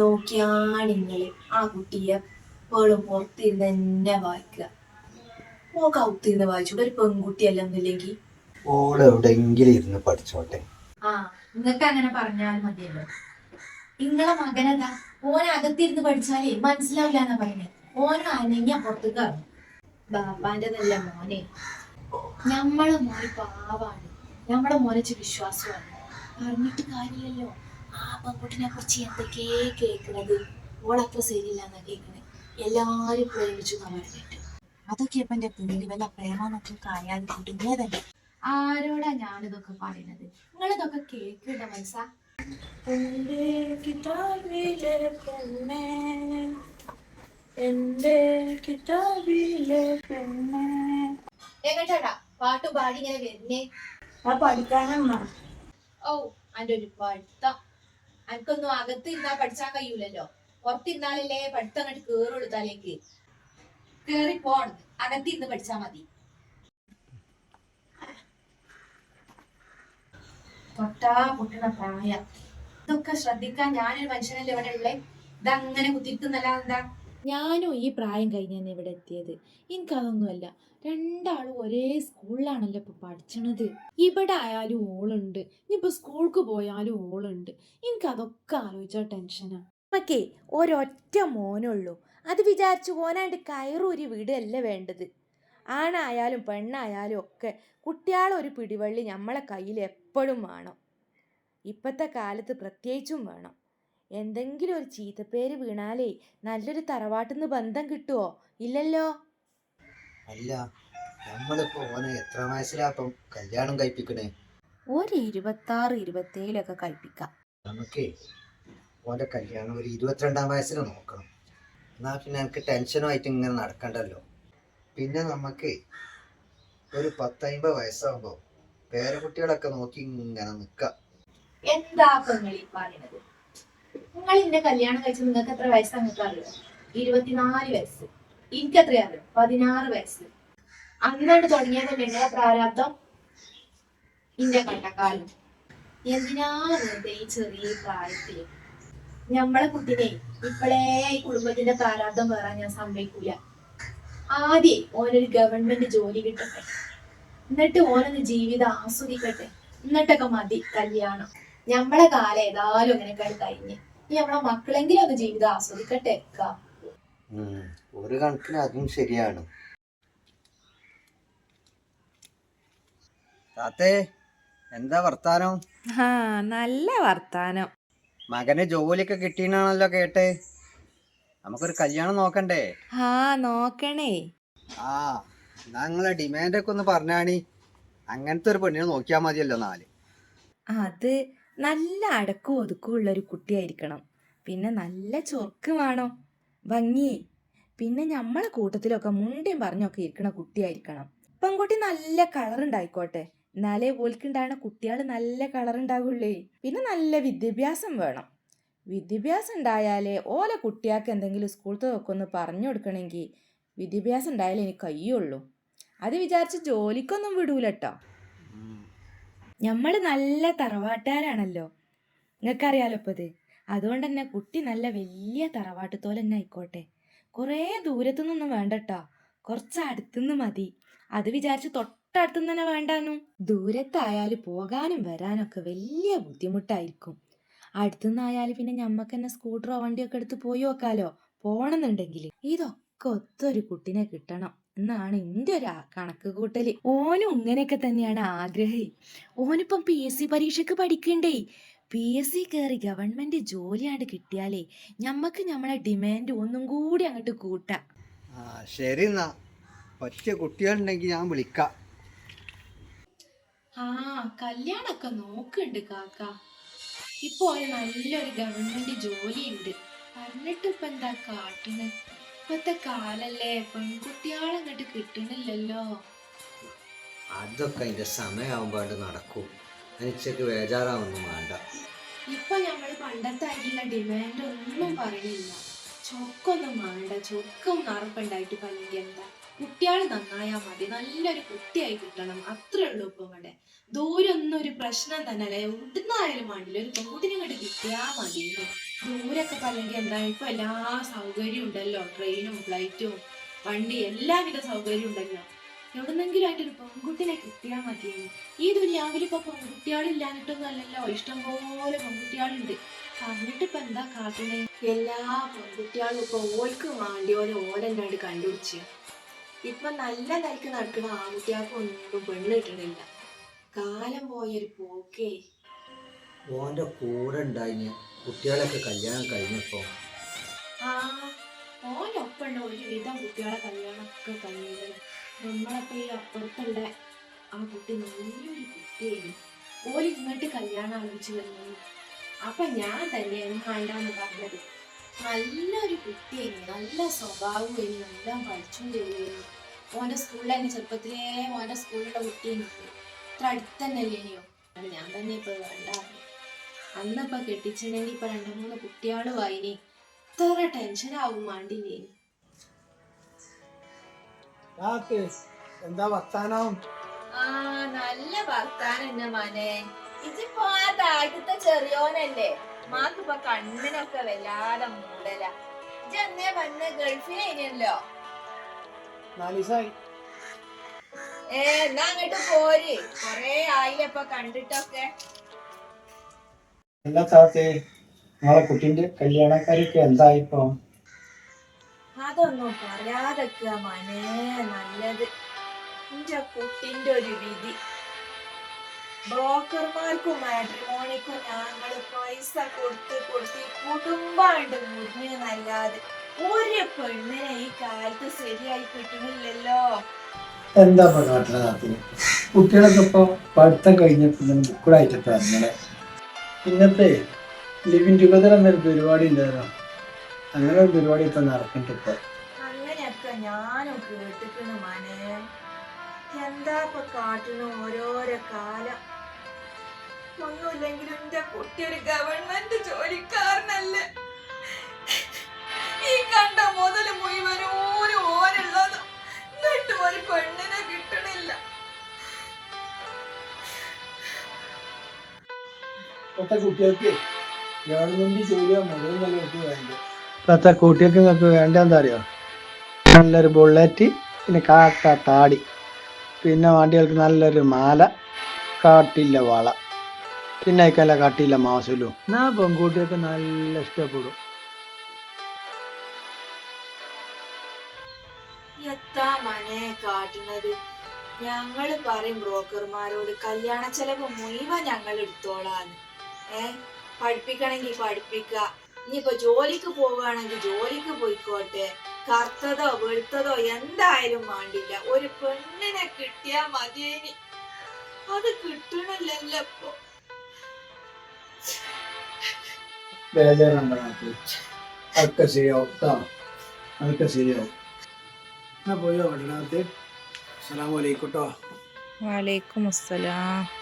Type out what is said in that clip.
നോക്കിയാണ് ആ കുട്ടിയെ എപ്പോഴും പുറത്തിരുന്ന് തന്നെ വായിക്കുക. ഓ കൗത്തിരുന്ന് വായിച്ചൂടെ. ഒരു പെൺകുട്ടിയല്ല എന്നില്ലെങ്കിൽ ഓൾ എവിടെയെങ്കിലും ഇരുന്ന് പഠിച്ചോട്ടെ. ആ നിങ്ങൾക്ക് അങ്ങനെ പറഞ്ഞാൽ മതിയല്ലോ. നിങ്ങളെ മകനെന്താ? ഓൻ അകത്തിരുന്ന് പഠിച്ചാലേ മനസ്സിലാവില്ല എന്നാ പറയുന്നത് ഓനും അനങ്ങിയ പുറത്തേക്ക് ബാപ്പാന്റെതല്ല മോനെ. ഞമ്മളെ മോന് പാവാണ്. നമ്മളെ മോനെ വിശ്വാസമാണ്. പറഞ്ഞിട്ട് കാര്യമില്ലല്ലോ. ആ പെൺകുട്ടിനെ കുറിച്ച് എന്തൊക്കെയേ കേൾക്കണത്? ഓളത്ര ശരിയില്ല എന്നാ കേൾക്കണേ. എല്ലാരും പ്രേമിച്ചു എന്നാ പറഞ്ഞിട്ട്. അതൊക്കെ ഇപ്പൊ എന്റെ പേര് വല്ല പ്രേമമൊക്കെ കായാതെ തന്നെ ആരോടാ ഞാനിതൊക്കെ പറയുന്നത് നിങ്ങളിതൊക്കെ കേൾക്കണ്ട മനസ്സ? എന്റെ കിതാബിലെ പെണ്ണെ. എന്റെ കിതാബിലെ പെണ്ണെ. എങ്ങോട്ടാടാ? പാട്ട് പാടി ഇങ്ങനെ വരുന്നേ? ആ പഠിക്കാനമ്മ ഓ അന്റെ ഒരു പഠിത്തം. എനിക്കൊന്നും അകത്ത് ഇരുന്നാ പഠിച്ചാൻ കഴിയൂലല്ലോ. പുറത്തിരുന്നാലല്ലേ പഠിത്തം അങ്ങോട്ട് കേറുള്ളൂ തലേക്ക് കേറി പോണത് അകത്തിരുന്ന് പഠിച്ചാ മതി. തൊട്ടാ പൊട്ടണ പ്രായ. ഇതൊക്കെ ശ്രദ്ധിക്കാൻ ഞാനൊരു മനുഷ്യനല്ലേ ഇവിടെ ഉള്ളേ? ഇതങ്ങനെ കുത്തിരിക്കുന്നല്ല എന്താ ഞാനും ഈ പ്രായം കഴിഞ്ഞാണ് ഇവിടെ എത്തിയത്. എനിക്കതൊന്നുമല്ല. രണ്ടാളും ഒരേ സ്കൂളിലാണല്ലോ ഇപ്പൊ പഠിച്ചണത്. ഇവിടെ ആയാലും ഓളുണ്ട്. ഇനിയിപ്പോ സ്കൂൾക്ക് പോയാലും ഓളുണ്ട്. എനിക്കതൊക്കെ ആലോചിച്ചാൽ ടെൻഷനാ. അമ്മക്കേ ഒരൊറ്റ മോനുള്ളൂ. അത് വിചാരിച്ചു പോനായിട്ട് കയറൂരി വീടല്ല വേണ്ടത്? ആണായാലും പെണ്ണായാലും ഒക്കെ കുട്ടികളൊരു പിടിവള്ളി നമ്മളെ കയ്യിൽ എപ്പോഴും വേണം. ഇപ്പോഴത്തെ കാലത്ത് പ്രത്യേകിച്ചും വേണം. എന്തെങ്കിലും ഒരു ചീത്തപ്പേര് വീണാലേ നല്ലൊരു തറവാട്ടിന്ന് ബന്ധം കിട്ടുമോ ഇല്ലല്ലോ. അല്ല നമ്മളിപ്പോ ഓനെ എത്ര വയസ്സിലാപ്പം കല്യാണം കഴിപ്പിക്കണേ? ഒരു ഇരുപത്താറ് ഇരുപത്തേഴിലൊക്കെ കഴിപ്പിക്കാം. നമുക്കേ ഓന്റെ കല്യാണം ഒരു ഇരുപത്തിരണ്ടാം വയസ്സിൽ നോക്കണം. എന്നാ പിന്നെ എനിക്ക് ടെൻഷനുമായിട്ട് ഇങ്ങനെ നടക്കണ്ടല്ലോ. പിന്നെ നമുക്ക് ഒരു പത്തമ്പത് വയസ്സാകുമ്പോൾ പേരക്കുട്ടികളൊക്കെ നോക്കി ഇങ്ങനെ നിൽക്കാം എന്താ പറയുന്നത്? നിങ്ങൾ എന്റെ കല്യാണം കഴിച്ച് നിങ്ങൾക്ക് എത്ര വയസ്സാണ് നിങ്ങൾക്ക് അറിയോ? ഇരുപത്തിനാല് വയസ്സ്. എനിക്ക് എത്ര അറിയോ പതിനാറ് വയസ്സ്. അങ്ങനെ തുടങ്ങിയതല്ലേ എന്റെ പ്രാരാബ്ദം ഇന്റെ കണ്ടക്കാലം. എന്തിനാ വെറുതെ ഈ ചെറിയ പ്രായത്തിൽ നമ്മളെ കുട്ടിനെ ഇപ്പോഴേ ഈ കുടുംബത്തിന്റെ പ്രാരാബ്ദം വേറെ ഞാൻ സമ്മതിക്കൂല ആദ്യം ഓനൊരു ഗവൺമെന്റ് ജോലി കിട്ടട്ടെ. എന്നിട്ട് ഓനൊന്ന് ജീവിതം ആസ്വദിക്കട്ടെ. എന്നിട്ടൊക്കെ മതി കല്യാണം. ഞമ്മളെ കാലം ഏതായാലും അങ്ങനെയൊക്കെ കഴിഞ്ഞ്. നമ്മളെ മക്കളെങ്കിലും ഒന്ന് ജീവിതം ആസ്വദിക്കട്ടെ ഒരു കണക്കിന് അതും ശരിയാണ്. താത്തേ എന്താ വർത്താനം? ആ നല്ല വർത്താനം. മകന് ജോലിയൊക്കെ കിട്ടിയാണല്ലോ കേട്ടെ. നമുക്കൊരു കല്യാണം നോക്കണ്ടേ? ആ നോക്കണേ. ആ ഞങ്ങളെ ഡിമാൻഡ് ഡിമാൻഡൊക്കെ ഒന്ന് പറഞ്ഞാണി. അങ്ങനത്തെ ഒരു പെണ്ണിനെ നോക്കിയാ മതിയല്ലോ നാല്. അത് നല്ല അടക്കും ഒതുക്കും ഉള്ളൊരു കുട്ടിയായിരിക്കണം. പിന്നെ നല്ല ചൊർക്ക് വേണം. ഭംഗി. പിന്നെ നമ്മളെ കൂട്ടത്തിലൊക്കെ മുണ്ടിയും പറഞ്ഞൊക്കെ ഇരിക്കണ കുട്ടിയായിരിക്കണം. പെൺകുട്ടി നല്ല കളർ ഉണ്ടായിക്കോട്ടെ. എന്നാലേ പോലിക്കുണ്ടാകുന്ന കുട്ടികൾ നല്ല കളർ ഉണ്ടാകുള്ളേ പിന്നെ നല്ല വിദ്യാഭ്യാസം വേണം. വിദ്യാഭ്യാസം ഉണ്ടായാലേ ഓലെ കുട്ടികൾക്ക് എന്തെങ്കിലും സ്കൂളത്തെ ഒക്കെ ഒന്ന് പറഞ്ഞു കൊടുക്കണമെങ്കിൽ വിദ്യാഭ്യാസം ഉണ്ടായാലേ എനിക്ക് കഴിയുള്ളൂ അത് വിചാരിച്ച് ജോലിക്കൊന്നും വിടൂലട്ടോ. നമ്മൾ നല്ല തറവാട്ടുകാരാണല്ലോ. നിങ്ങൾക്കറിയാലോ ഇപ്പത് അതുകൊണ്ട് തന്നെ കുട്ടി നല്ല വലിയ തറവാട്ട് തോൽ തന്നെ ആയിക്കോട്ടെ. കുറേ ദൂരത്തുനിന്നൊന്നും വേണ്ടട്ടോ. കുറച്ച് അടുത്തുനിന്ന് മതി. അത് വിചാരിച്ച് തൊട്ടടുത്തുനിന്ന് തന്നെ വേണ്ടാനും ദൂരത്തായാലും പോകാനും വരാനൊക്കെ വലിയ ബുദ്ധിമുട്ടായിരിക്കും. അടുത്തുനിന്നായാലും പിന്നെ ഞമ്മക്ക് തന്നെ സ്കൂട്ടറോ വണ്ടിയൊക്കെ എടുത്ത് പോയി നോക്കാലോ. പോണെന്നുണ്ടെങ്കിൽ ഇതൊക്കെ ഒത്തൊരു കുട്ടിനെ കിട്ടണം. എന്നാണ് എന്റെ ഒരു കണക്ക് കൂട്ടൽ ഓനും ഇങ്ങനെയൊക്കെ തന്നെയാണ് ആഗ്രഹം. ഓനിപ്പം പി എസ് സി പരീക്ഷയ്ക്ക് പഠിക്കണ്ടേ? പി എസ് സി കയറി ഗവൺമെന്റ് ജോലിയാണ്ട് കിട്ടിയാലേ ഞമ്മക്ക് നമ്മളെ ഡിമാൻഡ് ഒന്നും കൂടി അങ്ങോട്ട് കൂട്ടാം. ആ ശരി എന്നാ. പറ്റിയ കുട്ടികളുണ്ടെങ്കിൽ ഞാൻ വിളിക്കാം. ആ കല്യാണൊക്കെ നോക്കുന്നുണ്ട് കാക്ക. ഇപ്പൊ നല്ലൊരു ഗവൺമെന്റ് ജോലിയുണ്ട്. പറഞ്ഞിട്ട് എന്താ കാട്ടുന്നത് ഇപ്പത്തെ കാലല്ലേ? പെൺകുട്ടികളെ അങ്ങോട്ട് കിട്ടണില്ലല്ലോ. അതൊക്കെ അതിന്റെ സമയമാകുമ്പോണ്ട് നടക്കും. അനിച്ചക്ക് ബേജാറാവൊന്നും വേണ്ട. ഇപ്പൊ നമ്മൾ പണ്ടത്തെ ആയിട്ടുള്ള ഡിമാൻഡ് ഒന്നും പറയണില്ല. ചൊക്കൊന്നും വേണ്ട. ചൊക്കൊന്നും നറുപ്പുണ്ടായിട്ട് പല്ലെങ്കിൽ എന്താ? കുട്ടികൾ നന്നായാൽ മതി. നല്ലൊരു കുട്ടിയായി കിട്ടണം. അത്രേ ഉള്ളൂ ഇപ്പൊ ഇവിടെ ദൂരൊന്നും ഒരു പ്രശ്നം തന്നെ അല്ലേ. എവിടുന്നായാലും വേണ്ടില്ല. ഒരു പെൺകുട്ടിനെ ഇങ്ങോട്ട് കിട്ടിയാ മതി ദൂരൊക്കെ പറഞ്ഞെങ്കിൽ എന്താ ഇപ്പൊ എല്ലാ സൗകര്യം ഉണ്ടല്ലോ. ട്രെയിനും ഫ്ലൈറ്റും വണ്ടി എല്ലാവിധ സൗകര്യം ഉണ്ടല്ലോ. എവിടുന്നെങ്കിലും ആയിട്ടൊരു പെൺകുട്ടിനെ കിട്ടിയാൽ മതി ഈ ദുനിയാവിൽ ഇപ്പൊ പെൺകുട്ടികളില്ലാഞ്ഞിട്ടൊന്നും അല്ലല്ലോ. ഇഷ്ടം പോലെ പെൺകുട്ടികളുണ്ട്. പറഞ്ഞിട്ട് ഇപ്പൊ എന്താ കാട്ടുന്നത് എല്ലാ പെൺകുട്ടികളും ഇപ്പൊ ഓൽക്ക് വേണ്ടി ഓരോ ഓലെന്നാണ്ട് കണ്ടുപിടിച്ച്. ഇപ്പൊ നല്ല നിലയ്ക്ക് നടക്കുന്ന ആൺകുട്ടികൾക്ക് ഒന്നും പെണ്ണ് കിട്ടണില്ല. കാലം പോയൊരു പോക്കേ. ഓന്റെ കൂടെ ഉണ്ടായിന്. കുട്ടികളൊക്കെ കല്യാണം കഴിഞ്ഞപ്പോൾ ആ ഓനൊപ്പുള്ള ഒരു വിധം കുട്ടികളെ കല്യാണമൊക്കെ കഴിഞ്ഞത് നമ്മളപ്പോ ഈ അപ്പുറത്തുള്ള ആ കുട്ടി നല്ലൊരു കുട്ടിയായിരുന്നു. ഓൽ ഇങ്ങോട്ട് കല്യാണം ആലോചിച്ച് വരുന്നു അപ്പൊ ഞാൻ തന്നെയാണ് വേണ്ടാന്ന് പറഞ്ഞത്? നല്ലൊരു കുട്ടിയായിരുന്നു. നല്ല സ്വഭാവം എല്ലാം പഠിച്ചും ചെയ്യുന്നു ഓന്റെ സ്കൂളിൽ തന്നെ ചെറുപ്പത്തിലേ ഓന്റെ സ്കൂളിലുള്ള കുട്ടിയായിരുന്നു. ഇത്ര അടുത്ത് തന്നെ അല്ലേനിയോ ഞാൻ തന്നെ ഇപ്പൊ വേണ്ട അന്നപ്പൊ കെട്ടിച്ചിട്ടുണ്ടെങ്കിൽ ഇപ്പൊ രണ്ടു മൂന്ന് കുട്ടികളും ആയിനി ഇത്ര ടെൻഷൻ ആവും മാണ്ടിനി എന്താ വർത്താനം? ആ നല്ല വർത്താനം എന്നെ മനെ. ഇതിപ്പോ ആ താഴത്തെ ചെറിയോനല്ലേ? മാക്കിപ്പോ കണ്ണിനൊക്കെ വല്ലാതെ മൂടല. ഇജെന്നേ വന്ന് ഗൾഫിലേനല്ലോ ഇനിയല്ലോ ഏ എന്നാ അങ്ങോട്ട് പോര്. കൊറേ ആയില്ലപ്പൊ കണ്ടിട്ടൊക്കെ? എല്ലാ താത്തേ നിങ്ങളെ കുട്ടീന്റെ കല്യാണക്കാരൊക്കെ എന്തായിപ്പോ? അതൊന്നും പറയാതൊക്കെ മനെ നല്ലത്. എന്റെ കുട്ടിന്റെ ഒരു വിധി. ബ്രോക്കർമാർക്കും മാട്രിമോണിക്കും ഞങ്ങൾ പൈസ കൊടുത്ത് കൊടുത്ത് ഈ മുറിഞ്ഞു നല്ലാതെ ഒരു പെണ്ണിനെ ഈ കാലത്ത് ശരിയായി കിട്ടുന്നില്ലല്ലോ. എന്താ താത്തിന് കുട്ടികളൊക്കെ ഇപ്പൊ പഠിത്തം കഴിഞ്ഞപ്പോ ബുക്കടായിട്ട് പറഞ്ഞേ ഇന്നത്തെ ലിവിൻ ടുഗദർ എന്നൊരു പരിപാടി ഉണ്ടായിരുന്നു അങ്ങനെ ഒരു പരിപാടി ഇപ്പൊ നടക്കുന്നുണ്ട് ഇപ്പൊ. അങ്ങനെയൊക്കെ ഞാനും മനെ. എന്താ ഇപ്പൊ കാട്ടിലും ഓരോരോ കാലം? ഒന്നുമില്ലെങ്കിലും എന്റെ കുട്ടി ഒരു ഗവൺമെന്റ് ജോലിക്കാരനല്ലേ. ഈ കണ്ട മുതൽ മുഴുവനും ഓരോ ഓരുള്ളത്. എന്നിട്ട് ഒരു പെണ്ണിനെ കിട്ടണില്ല ഇപ്പോഴത്തെ കുട്ടികൾക്ക് ഗവൺമെന്റ് ജോലിയോ മുഴുവൻ നിലനിർത്തി വേണ്ട? ഇപ്പോഴത്തെ കുട്ടികൾക്ക് നിങ്ങൾക്ക് വേണ്ട എന്താ അറിയോ? നല്ലൊരു ബുള്ളറ്റ് പിന്നെ കാട്ട താടി പിന്നെ വണ്ടികൾക്ക് നല്ലൊരു മാല കാട്ടില്ല വള പിന്നെ അയക്കല്ല കാട്ടില്ല മാസലും. എന്നാ പെൺകുട്ടികൾക്ക് നല്ല ഇഷ്ടപ്പെടും. എത്താ മനെ കാട്ടുന്നത്? ഞങ്ങൾ പറയും ബ്രോക്കർമാരോട് കല്യാണ ചെലവ് മുഴുവൻ ഞങ്ങൾ എടുത്തോളാന്ന് ഏ? പഠിപ്പിക്കണമെങ്കിൽ പഠിപ്പിക്ക. ഇനിയിപ്പോ ജോലിക്ക് പോവുകയാണെങ്കിൽ ജോലിക്ക് പോയിക്കോട്ടെ. കറുത്തതോ വെളുത്തതോ എന്തായാലും വേണ്ടില്ല. ഒരു പെണ്ണിനെ കിട്ടിയാ മതിയേനി. അത് കിട്ടണില്ലല്ലോ ഇപ്പൊ. അതൊക്കെ ശരിയാവും അതൊക്കെ ശരിയാവും. പോയോ വലൈക്കും അസ്സലാം.